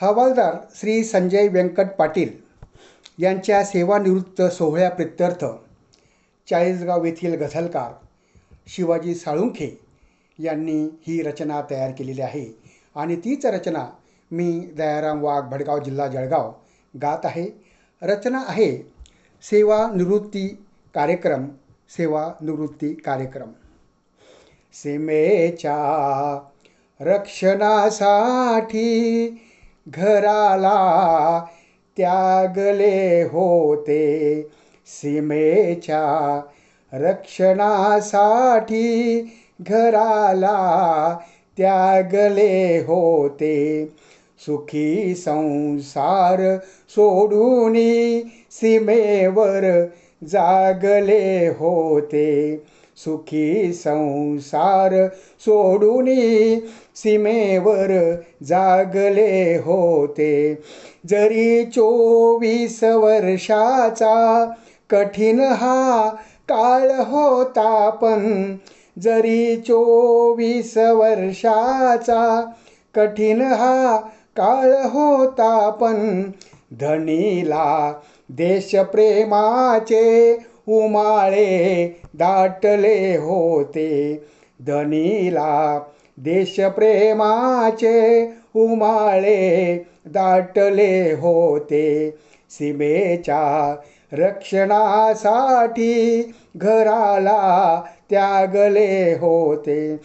हवालदार श्री संजय व्यंकट पाटील यांच्या सेवानिवृत्त सोहळ्याप्रित्यर्थ चाळीसगाव येथील गझलकार शिवाजी साळुंखे यांनी ही रचना तयार केलेली आहे. आणि तीच रचना मी दयाराम वाघ भडगाव जिल्हा जळगाव गात आहे. रचना आहे सेवानिवृत्ती कार्यक्रम सेवानिवृत्ती कार्यक्रम. सीमेच्या रक्षणासाठी घराला त्यागले होते. सीमेच्या रक्षणासाठी घराला त्यागले होते. सुखी संसार सोडून सीमेवर जागले होते. सुखी संसार सोडून सीमेवर जागले होते. जरी चोवीस वर्षाचा कठीण हा काळ होता पण जरी चोवीस वर्षाचा कठीण हा काळ होता पण धनीला देशप्रेमाचे उमाळे दाटले होते. धनीला देशप्रेमाचे उमाळे दाटले होते. सीमेच्या रक्षणासाठी घराला त्यागले होते.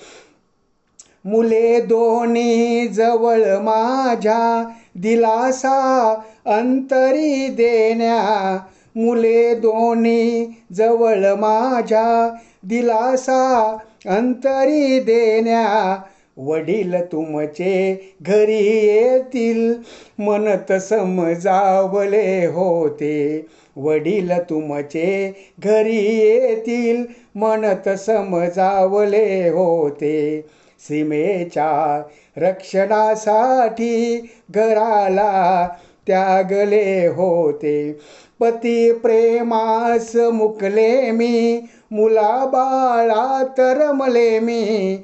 मुले दोन्ही जवळ माझ्या दिलासा अंतरी देण्या मुले दोन्ही जवळ माझ्या दिलासा अंतरी देण्या. वडील तुमचे घरी येतील मनत समजावले होते. वडील तुमचे घरी येतील म्हणत समजावले होते. सीमेच्या रक्षणासाठी घराला त्यागले होते. पती प्रेमास मुकले मी मुलाबाळात रमले मी.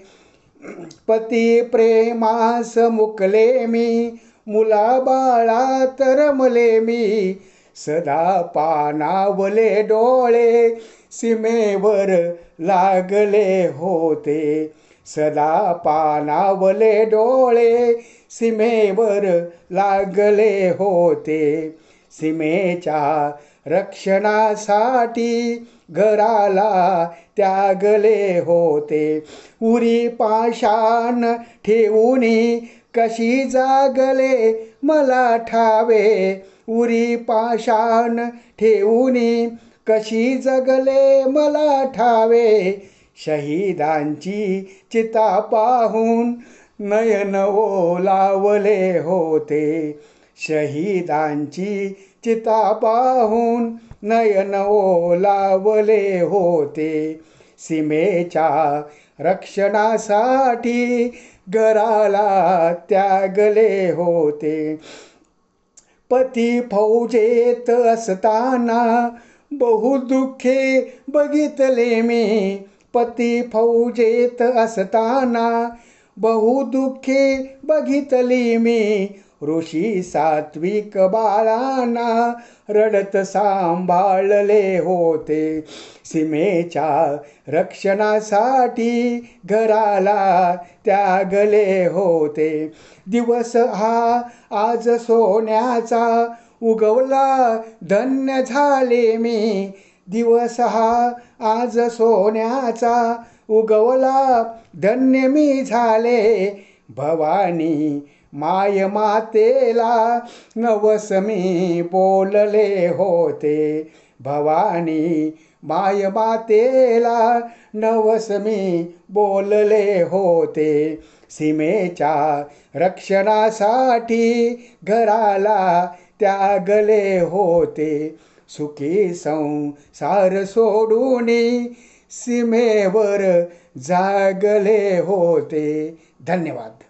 पती प्रेमास मुकले मी मुलाबाळात रमले मी. सदा पानावले डोळे सीमेवर लागले होते. सदा पानावले डोळे सीमेवर लागले होते. सीमेच्या रक्षणासाठी घराला त्यागले होते. उरी पाषाण ठेवूनी कशी जागले मला ठावे. उरी पाषाण ठेवूनी कशी जगले मला ठावे. शहीदांची चिता पाहून नयन ओलावले होते. शहीदांची चिता पाहून नयन ओलावले होते. सीमेच्या रक्षणासाठी घराला त्यागले होते. पती फौजेत असताना बहुदुःखे बघितले मी. पती फौजेत असताना बहुदुःखे बघितली मी. ऋषी सात्विक बाळांना रडत सांभाळले होते. सीमेच्या रक्षणासाठी घराला त्यागले होते. दिवस हा आज सोन्याचा उगवला. धन्य झाले मी. दिवस हा आज सोन्याचा उगवला. धन्य मी झाले भवानी माय मातेला. नवस मी बोलले होते भवानी माय मातेला. नवस मी बोलले होते सीमेच्या रक्षणासाठी घराला त्यागले होते. सुखी संसार सोडून सीमेवर जागले होते. धन्यवाद.